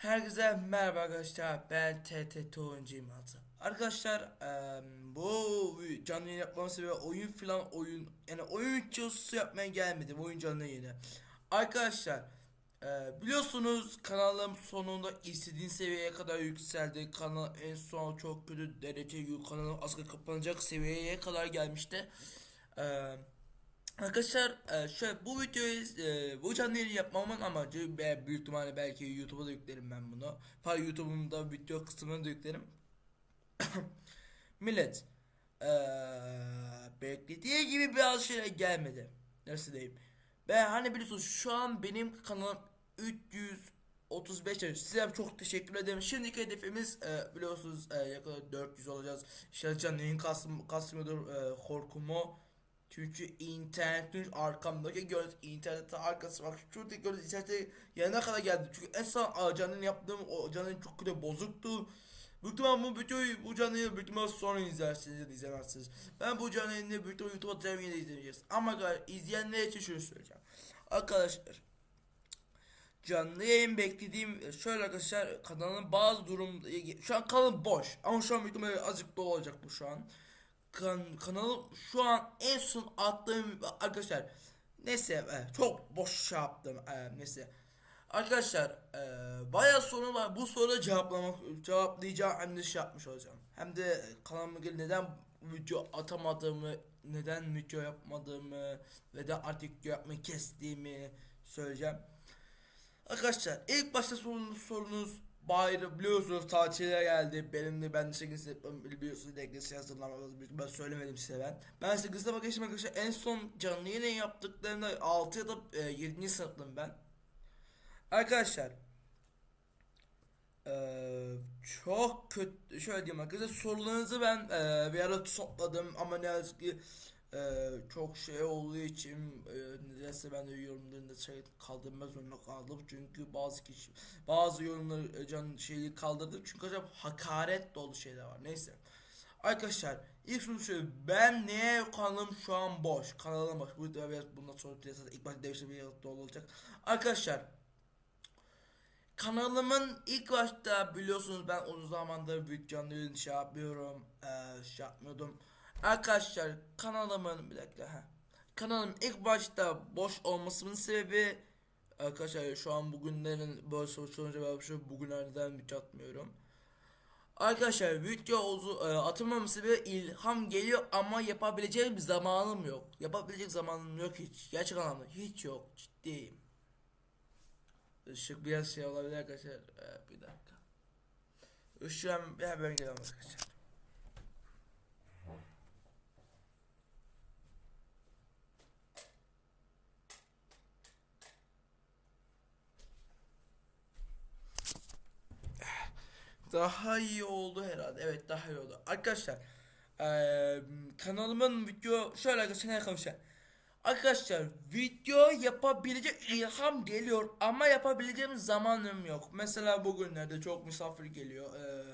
Herkese merhaba arkadaşlar ben TTT oyuncuyum Altı. Arkadaşlar bu canlı yayın yapmam sebebi oyun filan oyun yani oyun videosu yapmaya gelmedim oyun canlı yayını. Arkadaşlar biliyorsunuz kanalım sonunda istediğin seviyeye kadar yükseldi. Kanal en son çok kötü derece kanalım asla kapanacak seviyeye kadar gelmişti. Eee Arkadaşlar e, şöyle bu videoyu e, bu canlı yayını yapmamın amacı ve büyük ihtimalle belki YouTube'a da yüklerim ben bunu. Pardon YouTube'un da video kısmına da yüklerim. Millet e, beklediği gibi bazı şeyler gelmedi. Nasıl diyeyim? Ben hani biliyorsunuz şu an benim kanalım 335 Size çok teşekkür ederim. Şimdiki hedefimiz e, biliyorsunuz e, yakında 400 olacağız. İşte canlı yayın kastım, kastımıyordur e, korkumu. Çünkü internetin arkamdaki gördüğünüz internette arkası bak şuradaki gördüğünüz internette yanına kadar geldi. Çünkü en son aa, canın yaptığım o canın çok kötü bozuktu. Büyük ihtimal bu videoyu bu canlı büyük ihtimal sonra izlersiniz ya da izlemezsiniz. Ben bu canlı yayını büyük ihtimal izleyeceğiz. Ama gar- izleyenler için şunu söyleyeceğim. Arkadaşlar canlı yayın beklediğim şöyle arkadaşlar kanalın bazı durum şu an kanal boş ama şu an büyük azıcık dolu olacak bu şu an kan, kanalım şu an en son attığım arkadaşlar neyse e, çok boş şey yaptım e, neyse. Arkadaşlar e, bayağı soru var. Bu soruda cevaplamak cevaplayacağım hem de şey yapmış olacağım. Hem de kanalıma ilgili neden video atamadığımı neden video yapmadığımı ve de artık video yapmayı kestiğimi söyleyeceğim. Arkadaşlar ilk başta sorunuz sorunuz bayram biliyorsunuz tatile geldi. Benim de ben de 8 September biliyorsunuz deklesi hazırlamamız ben söylemedim size ben. Ben 8 September geçtim arkadaşlar en son canlı yayın yaptıklarında 6 ya da e, 7. sınıftım ben. Arkadaşlar eee, çok kötü şöyle diyeyim arkadaşlar sorularınızı ben eee, bir ara topladım ama ne yazık ki eee, çok şey olduğu için eee, nedense ben de yorumlarında şey kaldırma zorunda kaldım. Çünkü bazı kişi bazı yorumları e, can şeyi kaldırdım çünkü acaba hakaret dolu şeyler var. Neyse. Arkadaşlar ilk şunu söyleyeyim ben niye kanalım şu an boş? Kanalım boş. Bu biraz bundan sonra piyasada ilk başta değişti bir yanıt dolu olacak. Arkadaşlar Kanalımın ilk başta biliyorsunuz ben uzun zamandır video canlı yayın şey yapıyorum, eee şey yapmıyordum. Arkadaşlar kanalımın bir dakika ha. Kanalım ilk başta boş olmasının sebebi arkadaşlar şu an bugünlerin böyle soru sorunca ben şu bugünlerden video atmıyorum. Arkadaşlar video uzu, e, atılmamın sebebi ilham geliyor ama yapabileceğim bir zamanım yok. Yapabilecek zamanım yok hiç. Gerçek anlamda hiç yok. Ciddiyim. Işık biraz şey olabilir arkadaşlar. Ee, bir dakika. Işığa hemen gelelim arkadaşlar. Daha iyi oldu herhalde. Evet daha iyi oldu. Arkadaşlar eee, kanalımın video şöyle arkadaşlar arkadaşlar. Arkadaşlar video yapabilecek ilham geliyor ama yapabileceğim zamanım yok. Mesela bugünlerde çok misafir geliyor. Eee,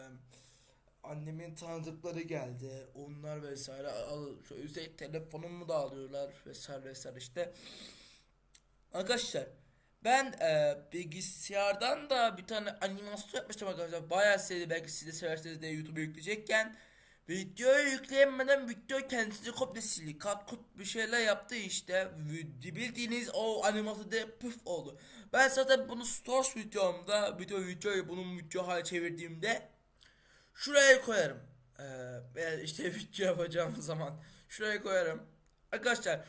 annemin tanıdıkları geldi. Onlar vesaire al, üstelik telefonumu da alıyorlar vesaire vesaire işte. Arkadaşlar ben e, bilgisayardan da bir tane animasyon yapmıştım arkadaşlar. Bayağı sevdi belki siz de seversiniz diye YouTube'a yükleyecekken. Videoyu yükleyemeden video kendisi komple sildi. Kat kut bir şeyler yaptı işte. Bildiğiniz o animasyon de püf oldu. Ben zaten bunu Stores videomda video videoyu bunun video hale çevirdiğimde şuraya koyarım. Ee, işte video yapacağım zaman şuraya koyarım. Arkadaşlar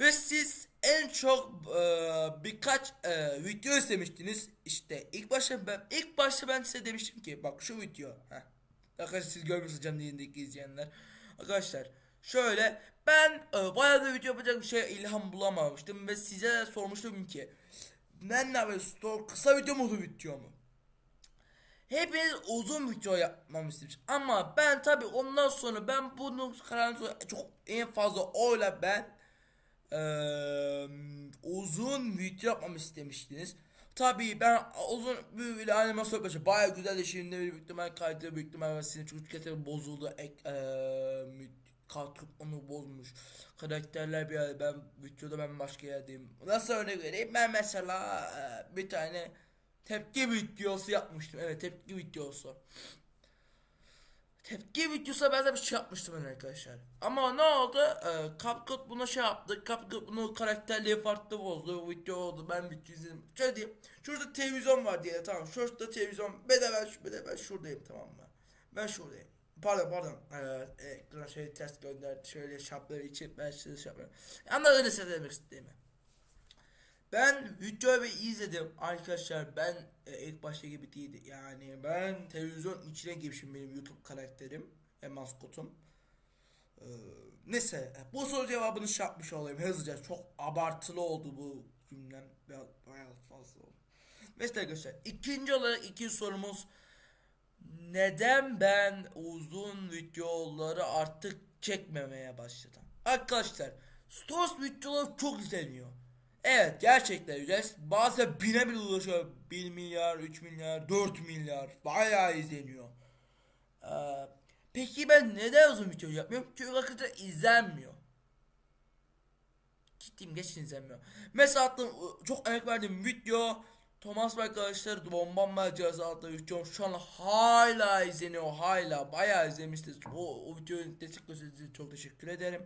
ve siz en çok e, birkaç e, video istemiştiniz. İşte ilk başta ben ilk başta ben size demiştim ki bak şu video. Heh. Arkadaşlar siz görmüyorsunuz canlı yayındaki izleyenler. Arkadaşlar şöyle ben e, bayağı da video yapacak bir şey ilham bulamamıştım ve size de sormuştum ki ben ne yapayım store kısa video mu video mu? Hepiniz uzun video yapmamı istemiş. Ama ben tabi ondan sonra ben bunu kararını çok en fazla oyla ben eee, uzun video yapmamı istemiştiniz. Tabii ben uzun bir bir animasyon yapacağım. Baya güzel şimdi büyük ihtimal kaydı büyük ihtimal sizin çocuk getir bozuldu. Ek, eee kalkıp onu bozmuş. Karakterler bir yerde ben videoda ben başka yerdeyim. Nasıl örnek vereyim? Ben mesela bir tane Tepki videosu yapmıştım. Evet tepki videosu. Tepki videosu ben de bir şey yapmıştım ben arkadaşlar. Ama ne oldu? Ee, CapCut buna şey yaptı. CapCut bunu karakterliği farklı bozdu. Video oldu. Ben video izledim. Şöyle diyeyim. Şurada televizyon var diye tamam. Şurada televizyon. Ben de ben, de ben şuradayım tamam mı? Ben şuradayım. Pardon pardon. Evet, ekran şöyle ters gönderdi. Şöyle şapları için ben size şey yapıyorum. Anladın size demek istediğimi. Ben videoyu izledim. Arkadaşlar ben e, ilk başta gibi değildi yani ben televizyon içine girmişim benim YouTube karakterim ve maskotum. Ee, neyse bu soru cevabını şey yapmış olayım. Hızlıca çok abartılı oldu bu cümlem. Biraz bayağı fazla oldu. Mesela arkadaşlar ikinci olarak ikinci sorumuz. Neden ben uzun videoları artık çekmemeye başladım? Arkadaşlar Stories videoları çok izleniyor Evet gerçekten güzel. Bazen bine bile ulaşıyor. 1 milyar, 3 milyar, 4 milyar. Bayağı izleniyor. Ee, peki ben neden uzun video yapmıyorum? Çünkü arkadaşlar izlenmiyor. Ciddiyim geçin izlenmiyor. Mesela attığım çok emek verdiğim video Thomas ve arkadaşlar Bombam Macerası adlı videom şu an hala izleniyor hala bayağı izlemiştiniz o, o videoyu size çok teşekkür ederim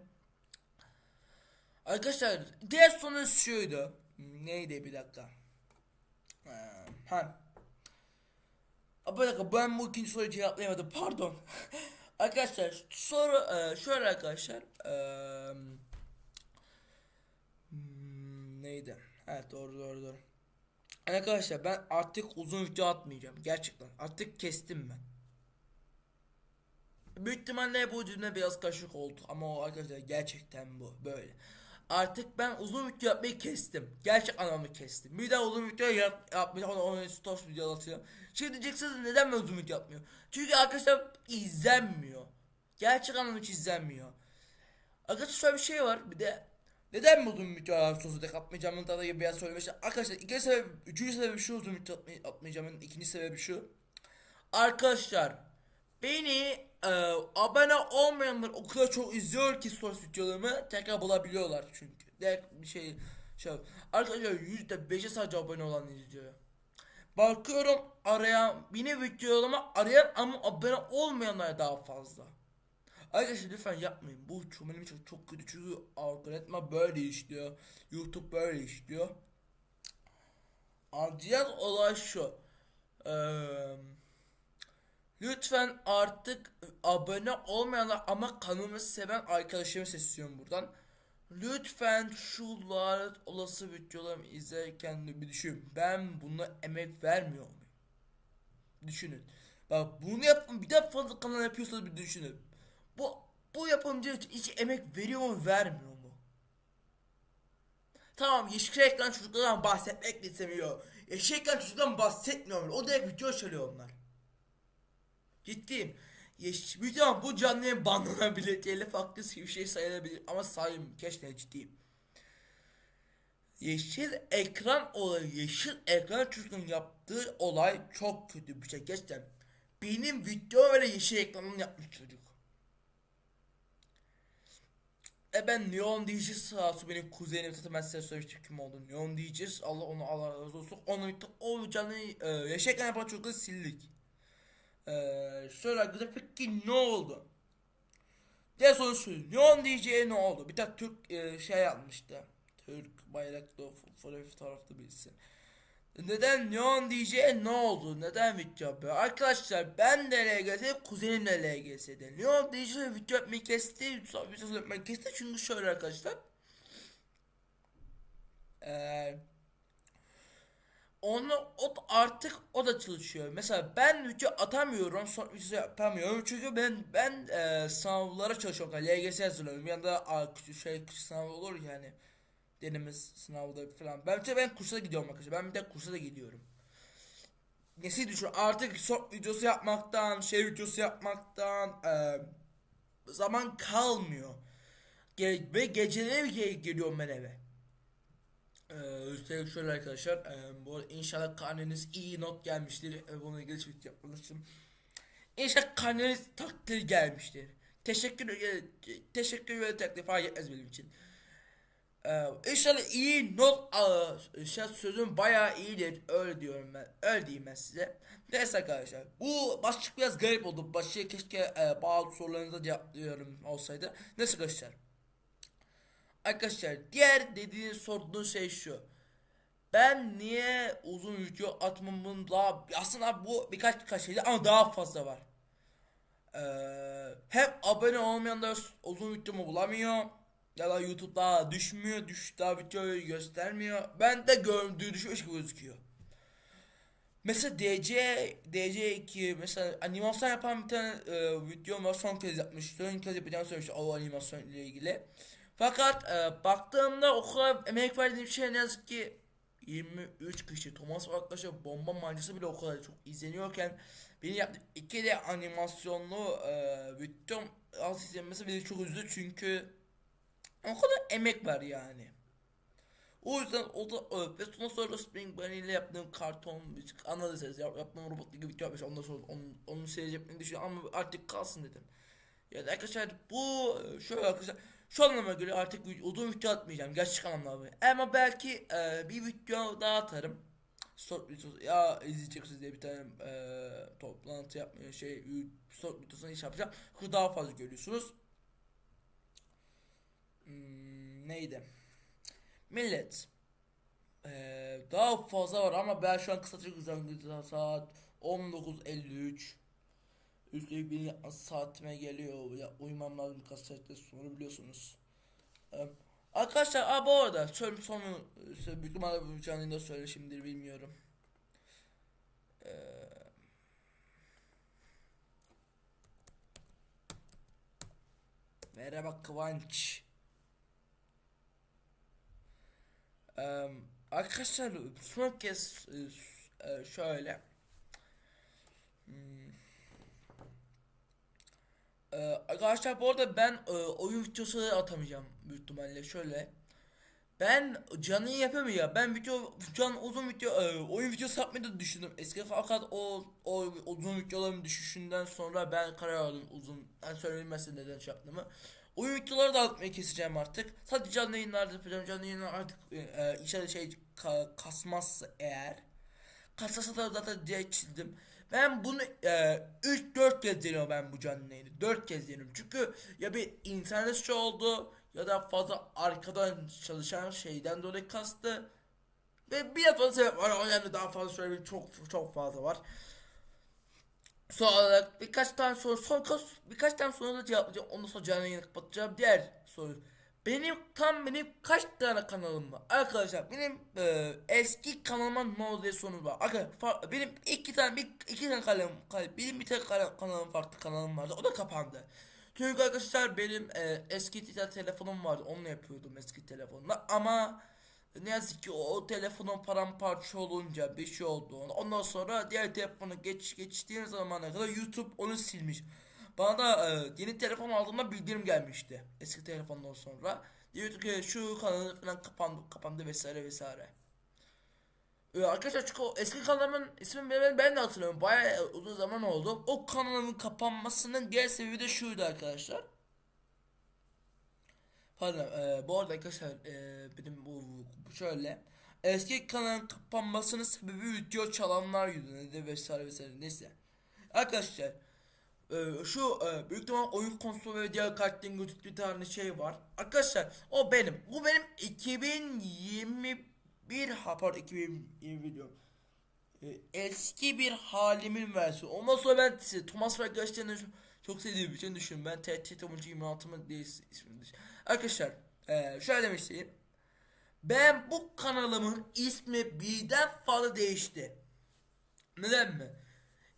Arkadaşlar diğer soru şuydu. Neydi bir dakika. Ee, ha. Bir dakika ben bu ikinci soruyu cevaplayamadım pardon. arkadaşlar soru e, şöyle arkadaşlar. E, hmm, neydi? Evet doğru doğru doğru. Arkadaşlar ben artık uzun video atmayacağım. Gerçekten artık kestim ben. Büyük ihtimalle bu cümle biraz kaşık oldu ama o arkadaşlar gerçekten bu böyle. Artık ben uzun video yapmayı kestim. Gerçek anlamda kestim. Bir daha uzun video yap, yapmayacağım. Onu, onu stories video atacağım. Şimdi diyeceksiniz neden ben uzun video yapmıyorum? Çünkü arkadaşlar izlenmiyor. Gerçek anlamda hiç izlenmiyor. Arkadaşlar şöyle bir şey var. Bir de neden mi uzun video sosu tek atmayacağımın tadı gibi biraz söylemiştim. Arkadaşlar ikinci sebep, üçüncü sebebi şu uzun video atmayacağımın ikinci sebebi şu. Arkadaşlar beni e, abone olmayanlar o kadar çok izliyor ki stories videolarımı tekrar bulabiliyorlar çünkü. Direkt bir şey şey arkadaşlar yüzde beşi sadece abone olan izliyor. Bakıyorum arayan beni videolarımı arayan ama abone olmayanlar daha fazla. Arkadaşlar lütfen yapmayın. Bu çok benim için çok kötü çünkü algoritma böyle işliyor. YouTube böyle işliyor. Diğer olay şu. Eee Lütfen artık abone olmayanlar ama kanalımı seven arkadaşlarımı sesleniyorum buradan. Lütfen şu lanet olası videolarımı izlerken bir düşün. Ben buna emek vermiyor muyum? Düşünün. Bak bunu yapın bir daha fazla kanal yapıyorsanız bir düşünün. Bu bu yapımcı hiç emek veriyor mu vermiyor mu? Tamam yeşil ekran çocuklardan bahsetmek istemiyor. Yeşil ekran çocuklardan bahsetmiyor. O direkt video çalıyor onlar. Ciddiyim. Yeş tamam bu canlı yayın banlanabilir. Telif hakkı bir şey sayılabilir ama sayayım keşke ciddiyim. Yeşil ekran olayı, yeşil ekran çocuğun yaptığı olay çok kötü bir şey gerçekten. Benim video öyle yeşil ekranını yapmış çocuk. E ben Neon Diyeceğiz olsun benim kuzenim zaten ben size söylemiştim kim olduğunu. Neon Diyeceğiz Allah onu Allah razı olsun. Onu o canlı e, yeşil ekran yapan çocukları sildik. Ee, arkadaşlar peki ne oldu? Diğer soru. Neon DJ'ye ne oldu? Bir tane Türk e, şey yapmıştı. Türk bayraklı fotoğraflı birisi. Neden Neon DJ'ye ne oldu? Neden video yapıyor? Arkadaşlar ben de LGS, kuzenim de LGS'de. Neon DJ video yapmayı kesti. Sonra video yapmayı kesti. Çünkü şöyle arkadaşlar. Eee onu o artık o da çalışıyor. Mesela ben video atamıyorum, son video yapamıyorum çünkü ben ben e, sınavlara çalışıyorum. LGS hazırlıyorum. Yanında a, küçük şey küçük sınav olur yani. Denemiz sınavda falan. Ben ben kursa gidiyorum arkadaşlar. Ben bir de kursa da gidiyorum. Nesi düşün artık son videosu yapmaktan, şey videosu yapmaktan e, zaman kalmıyor. Ge ve geceleri geliyorum ben eve. Ee, üstelik şöyle arkadaşlar e, bu inşallah karneniz iyi not gelmiştir e, bununla ilgili tweet yapmıştım İnşallah karneniz takdir gelmiştir teşekkür e, teşekkür ve fark etmez benim için Ee, inşallah iyi not alır. Şey, sözüm bayağı iyidir. Öyle diyorum ben. Öyle diyeyim ben size. Neyse arkadaşlar. Bu başlık biraz garip oldu. Başlığı keşke e, bazı sorularınıza cevaplıyorum olsaydı. Neyse arkadaşlar. Arkadaşlar diğer dediğiniz sorduğunuz şey şu. Ben niye uzun video atmamın daha aslında bu birkaç birkaç şeydi ama daha fazla var. Ee, hem abone olmayanlar uzun videomu bulamıyor ya da YouTube'da düşmüyor, düş daha videoyu göstermiyor. Ben de gördüğü düşmüş gibi gözüküyor. Mesela DC DC2 mesela animasyon yapan bir tane e, video var son kez yapmış. Son kez yapacağını söylemiş o animasyon ile ilgili. Fakat e, baktığımda o kadar emek verdiğim şey ne yazık ki 23 kişi Thomas arkadaşlar bomba mancısı bile o kadar çok izleniyorken benim yaptığım iki de animasyonlu e, videom az izlenmesi beni çok üzdü çünkü o kadar emek var yani. O yüzden o da o. Ve sonra sonra Spring Bunny ile yaptığım karton müzik anladınız ya yaptığım robot gibi video yapmış ondan sonra onu, onu seyredeceğimi düşünüyorum ama artık kalsın dedim. Yani arkadaşlar bu şöyle arkadaşlar şu anlama göre artık uzun video atmayacağım gerçek anlamda ama belki e, bir video daha atarım. Short videosu ya izleyeceksiniz diye bir tane e, toplantı yapmaya şey short videosunu iş yapacağım. Bu daha fazla görüyorsunuz. Hmm, neydi? Millet. Ee, daha fazla var ama ben şu an kısaca güzel saat 19.53 Üstelik yatması saatime geliyor. Ya, uyumam lazım birkaç saatte sonra biliyorsunuz. Arkadaşlar aa, bu arada söyle sonu büyük ihtimalle bu canlıyla söyleşimdir bilmiyorum. Ee, merhaba Kıvanç. Ee, arkadaşlar son kez e, e, şöyle. Hmm. Ee, arkadaşlar bu arada ben e, oyun videosu atamayacağım büyük ihtimalle şöyle. Ben canlı yapamıyor. Ben video can uzun video e, oyun videosu yapmayı da düşündüm. Eski fakat o o uzun videoların düşüşünden sonra ben karar aldım uzun. Ben söylemezsin neden şey yaptığımı. Oyun videoları da atmayı keseceğim artık. Sadece canlı yayınlarda yapacağım. Canlı yayınlar artık e, e, içeride şey ka, kasmazsa eğer. Kasası da zaten direkt çizdim. Ben bunu 3-4 kez deniyorum ben bu canlı yayını. 4 kez deniyorum. Çünkü ya bir internet şey oldu ya da fazla arkadan çalışan şeyden dolayı kastı. Ve bir fazla sebep var. O yani daha fazla söylemek çok çok fazla var. Son olarak birkaç tane soru son kaç birkaç tane soru da cevaplayacağım. Ondan sonra canlı yayını kapatacağım. Diğer soru. Benim tam benim kaç tane kanalım var? Arkadaşlar benim e, eski kanalıma ne oldu diye sorunuz var. Arkadaşlar benim iki tane bir iki tane kanalım benim bir tane kanalım farklı kanalım vardı. O da kapandı. Çünkü arkadaşlar benim e, eski tita telefonum vardı. Onunla yapıyordum eski telefonla ama ne yazık ki o, o telefonun paramparça olunca bir şey oldu. Ondan sonra diğer telefonu geç geçtiğim zamana kadar YouTube onu silmiş. Bana da e, yeni telefon aldığımda bildirim gelmişti. Eski telefondan sonra. Diyordu ki şu kanalı falan kapandı, kapandı vesaire vesaire. Ee, arkadaşlar çünkü eski kanalımın ismini ben, ben de hatırlıyorum. Bayağı uzun zaman oldu. O kanalımın kapanmasının diğer sebebi de şuydu arkadaşlar. Pardon e, bu arada arkadaşlar e, benim bu, bu şöyle. Eski kanalın kapanmasının sebebi video çalanlar yüzünden vesaire vesaire neyse. Arkadaşlar ee, şu e, büyük ihtimal oyun konsolu ve diğer karakterin gözüktüğü tane şey var. Arkadaşlar o benim. Bu benim 2021 ha pardon 2020 diyorum. Ee, eski bir halimin versiyonu. Ondan sonra ben size Thomas ve arkadaşlarını çok sevdiğim için düşün. Ben TT Tomuncu 26 mı diye ismini düşün. Arkadaşlar e, şöyle demek isteyeyim. Ben bu kanalımın ismi birden fazla değişti. Neden mi?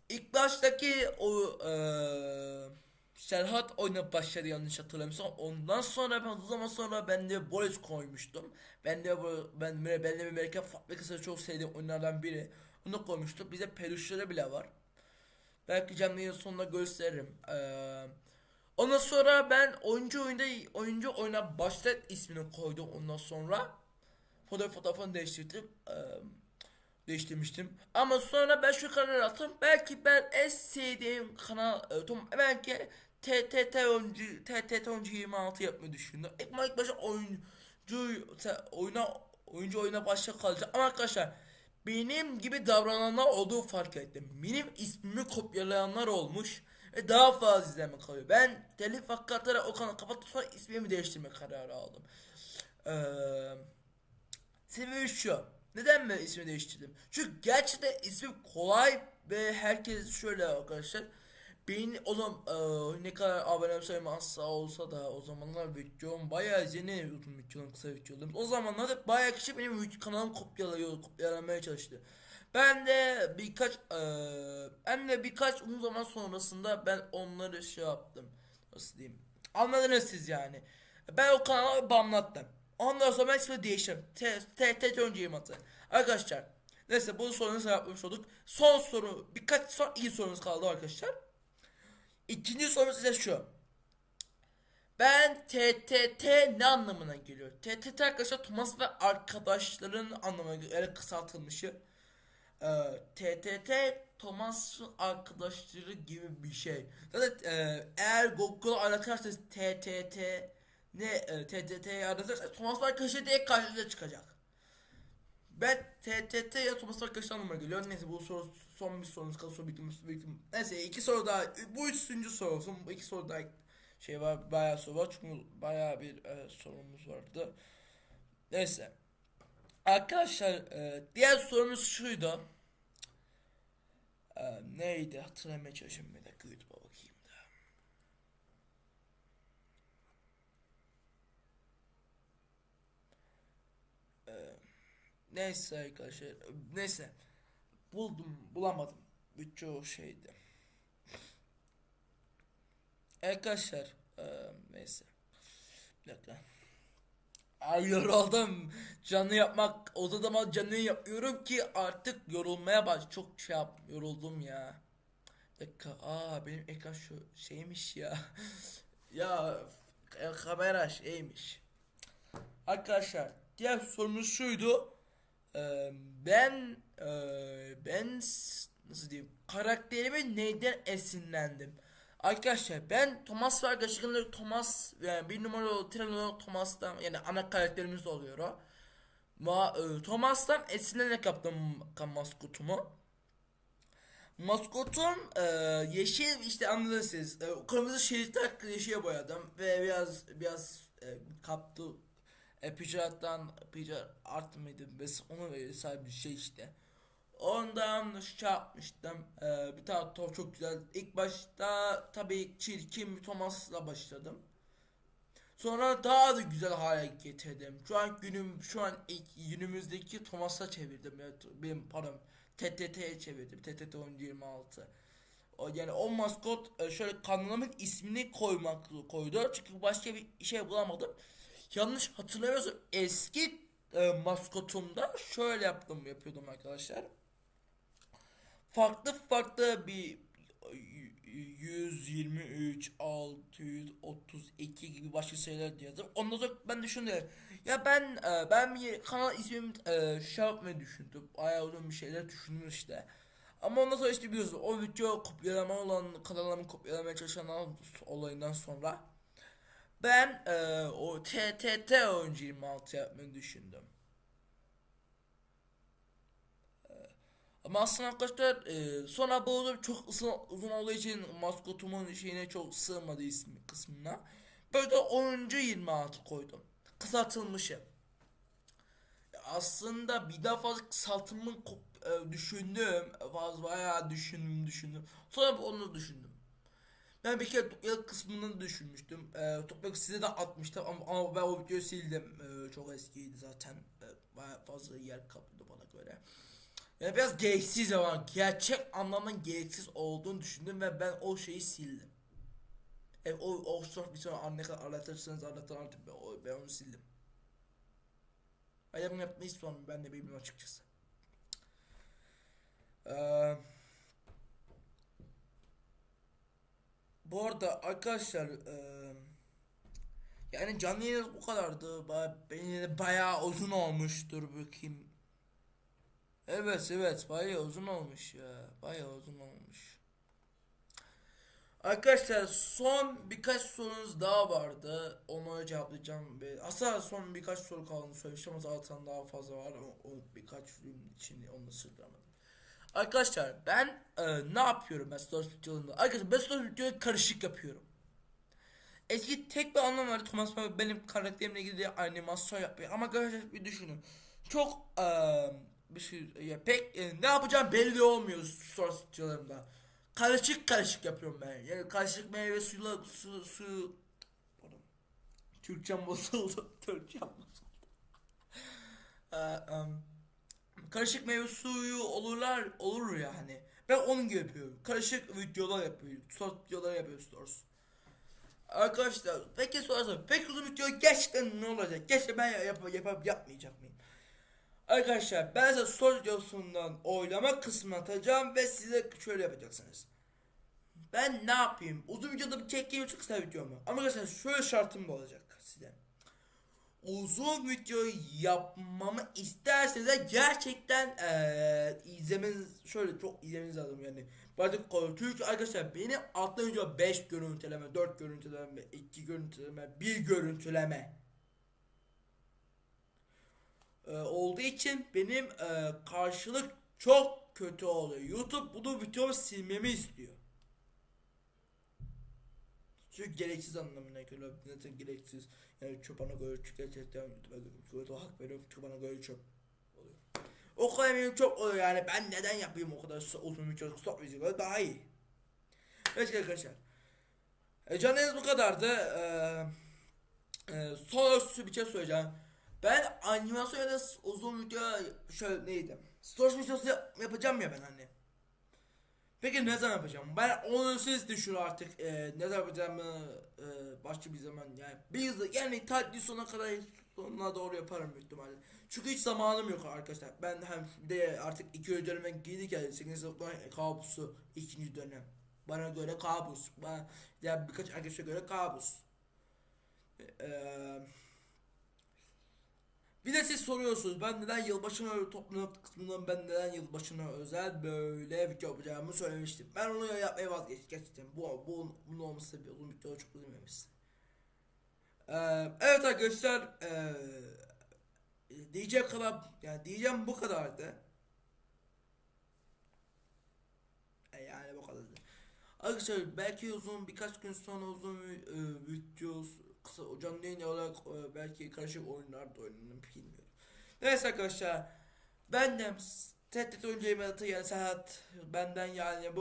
İlk baştaki o eee Serhat oyuna başladı yanlış hatırlamıyorsam. Ondan sonra ben uzun zaman sonra ben de Boris koymuştum. Ben de ben ben de Amerika fabrikası çok sevdiğim oyunlardan biri. Onu koymuştum. Bize peluşları bile var. Belki canlı sonunda gösteririm. Ee, ondan sonra ben oyuncu oyunda oyuncu oyuna başlat ismini koydum ondan sonra. Fotoğraf fotoğrafını değiştirdim. Ee, değiştirmiştim. Ama sonra ben şu kararı attım. Belki ben en sevdiğim kanal e, belki TTT oyuncu TTT oyuncu 26 yapmayı düşündüm. İlk, ilk başta oyuncu oyuna oyuncu oyuna başla kalacak ama arkadaşlar benim gibi davrananlar olduğu fark ettim. Benim ismimi kopyalayanlar olmuş ve daha fazla izleme kalıyor. Ben telif hakikatleri o kanalı kapatıp sonra ismimi değiştirme kararı aldım. Eee sebebi şu. Neden ben ismi değiştirdim? Çünkü gerçekten isim kolay ve herkes şöyle arkadaşlar. Benim o zaman eee, ne kadar abonem sayım asla olsa da o zamanlar videom bayağı izleniyor uzun videolarım kısa videolarım. O zamanlar da bayağı kişi benim kanalımı kopyalıyor, kopyalamaya çalıştı. Ben de birkaç eee ben de birkaç uzun zaman sonrasında ben onları şey yaptım. Nasıl diyeyim? Anladınız siz yani. Ben o kanalı banlattım. Ondan sonra ben ismi değiştirdim. TT önceyim atı. Arkadaşlar. Neyse bu sorunu cevaplamış olduk. Son soru birkaç son iyi sorunuz kaldı arkadaşlar. İkinci sorumuz ise şu. Ben TTT ne anlamına geliyor? TTT arkadaşlar Thomas ve arkadaşların anlamına geliyor. Yani kısaltılmışı. Ee, TTT Thomas'ın arkadaşları gibi bir şey. Zaten e, eğer Google'a aratırsanız TTT ne e, TTT'yi aratırsanız Thomas arkadaşı diye karşınıza çıkacak. Ben TTT ya Thomas arkadaşı anlamına geliyor. Neyse bu soru son bir sorunuz kaldı. Soru bitim, bitim. Neyse iki soru daha. Bu üçüncü soru olsun. Bu iki soru daha şey var. Bayağı soru var. Çünkü bayağı bir e, sorumuz vardı. Neyse. Arkadaşlar e, diğer sorumuz şuydu. E, neydi hatırlamaya çalışıyorum bir dakika YouTube'a bakayım da. E, neyse arkadaşlar neyse buldum bulamadım birçok şeydi. Arkadaşlar e, neyse bir dakika. Ay yoruldum. Canlı yapmak o zaman canlı yapıyorum ki artık yorulmaya baş çok şey yap yoruldum ya. Bir dakika aa benim ekran şu şeymiş ya. ya kamera şeymiş. Arkadaşlar diğer sorumuz şuydu. Ben ben nasıl diyeyim karakterimi neyden esinlendim? Arkadaşlar ben Thomas ve arkadaşlarımla Thomas yani bir numaralı Treno Thomas'tan yani ana karakterimiz oluyor o. Ma, e, Thomas'tan esinlenerek yaptım maskotumu. Maskotum e, yeşil işte anladınız siz. E, kırmızı şeritler yeşile boyadım ve biraz biraz e, kaptı e, Picarat'tan Picarat art mıydı? Bes onu vesaire bir şey işte. Ondan şey yapmıştım. Ee, bir tane top çok güzel. İlk başta tabii çirkin bir Thomas'la başladım. Sonra daha da güzel hale getirdim. Şu an günüm şu an ilk günümüzdeki Thomas'a çevirdim. Evet, benim pardon TTT'ye çevirdim. TTT 26. O yani o maskot e, şöyle kanalımın ismini koymak koydu. Çünkü başka bir şey bulamadım. Yanlış hatırlamıyorsam eski e, maskotumda şöyle yaptım yapıyordum arkadaşlar farklı farklı bir 123 632 gibi başka sayılar yazdım. Ondan sonra ben düşündüm. Ya ben e, ben bir kanal ismimi e, şey yapmayı düşündüm. Bayağı uzun bir şeyler düşündüm işte. Ama ondan sonra işte biliyorsunuz o video kopyalama olan kanalımı kopyalamaya çalışan olayından sonra ben e, o TTT oyuncu 26 yapmayı düşündüm. Ama aslında arkadaşlar e, sonra uzun çok uzun, uzun olduğu için maskotumun şeyine çok sığmadı ismi kısmına. Böyle de 10. 26 koydum. Kısaltılmışı. Aslında bir daha fazla kısaltımı e, düşündüm. Fazla bayağı düşündüm düşündüm. Sonra onu düşündüm. Ben bir kere toprak kısmını düşünmüştüm. E, toprak size de atmıştım ama, ama ben o videoyu sildim. E, çok eskiydi zaten. E, bayağı fazla yer kaplıyordu bana göre. Yani biraz gereksiz ama gerçek anlamda gereksiz olduğunu düşündüm ve ben o şeyi sildim. E, o o bir sonra ne kadar anlatırsanız anlatın anlatın ben, ben onu sildim. Bunu yapmayı istiyorum ben de bilmiyorum açıkçası. Ee, bu arada arkadaşlar e, yani canlı yayın bu kadardı. Ba benim de bayağı uzun olmuştur bakayım. Evet evet bayağı uzun olmuş ya. Bayağı uzun olmuş. Arkadaşlar son birkaç sorunuz daha vardı. Onları cevaplayacağım. Aslında son birkaç soru kaldığını söylemiştim ama zaten daha fazla var. O, o birkaç film için onu sıralamadım. Arkadaşlar ben e, ne yapıyorum ben Stories videolarında? Arkadaşlar ben Stories videoyu karışık yapıyorum. Eski tek bir anlam vardı Thomas Mann benim karakterimle ilgili animasyon yapıyor. Ama arkadaşlar bir düşünün. Çok e, bir şey ya pek e, ne yapacağım belli olmuyor Stories videolarımda. Karışık karışık yapıyorum ben. Yani karışık meyve suyla su su. Türkçem bozuldu. Türkçem bozuldu. Ee, em, karışık meyve suyu olurlar olur ya hani. Ben onun gibi yapıyorum. Karışık videolar yapıyorum. Short videolar yapıyorum stories. Arkadaşlar peki sorarsanız peki uzun video gerçekten ne olacak? Gerçekten ben yap yap yapmayacak mıyım? Arkadaşlar ben size story videosundan oylama kısmını atacağım ve size şöyle yapacaksınız. Ben ne yapayım? Uzun videoda bir çekeyim yoksa kısa video mu? Ama arkadaşlar şöyle şartım olacak size. Uzun videoyu yapmamı isterseniz de gerçekten eee izlemeniz şöyle çok izlemeniz lazım yani. Konu çünkü arkadaşlar beni attan önce 5 görüntüleme, 4 görüntüleme, 2 görüntüleme, 1 görüntüleme e, olduğu için benim e, karşılık çok kötü oluyor. YouTube bunu videomu silmemi istiyor. Çünkü gereksiz anlamına geliyor. Zaten gereksiz. Yani çöpana göre gerçekten YouTube'a göre hak veriyorum. Çöpana göre çöp oluyor. O kadar benim çok oluyor yani. Ben neden yapayım o kadar uzun video stop video daha iyi. Evet arkadaşlar. E, canınız bu kadardı. Ee, son olarak bir şey söyleyeceğim. Ben animasyon ya da uzun video şöyle neydi? Stories videosu yap- yapacağım ya ben hani. Peki ne zaman yapacağım? Ben onu siz düşün artık. Ee, ne zaman yapacağımı e, başka bir zaman yani bir yıl yani tatil sonuna kadar sonuna doğru yaparım büyük ihtimalle. Çünkü hiç zamanım yok arkadaşlar. Ben hem de artık iki döneme girdik ya 8. sınıflar kabusu ikinci dönem. Bana göre kabus. Bana ya birkaç arkadaşa göre kabus. Eee bir de siz soruyorsunuz ben neden yılbaşına öyle toplantı kısmından ben neden yılbaşına özel böyle video yapacağımı söylemiştim. Ben onu yapmaya vazgeçtim gerçekten. Bu, bu bunun olması sebebi uzun video çok izlememişsin. Eee evet arkadaşlar eee diyecek kadar yani diyeceğim bu kadardı. E, yani bu kadardı. Arkadaşlar belki uzun birkaç gün sonra uzun e, video kısa canlı yayın olarak e, belki karışık oyunlar da oynanır bilmiyorum. Neyse arkadaşlar benden TTT oyuncu Emelatı yani Serhat benden yani bu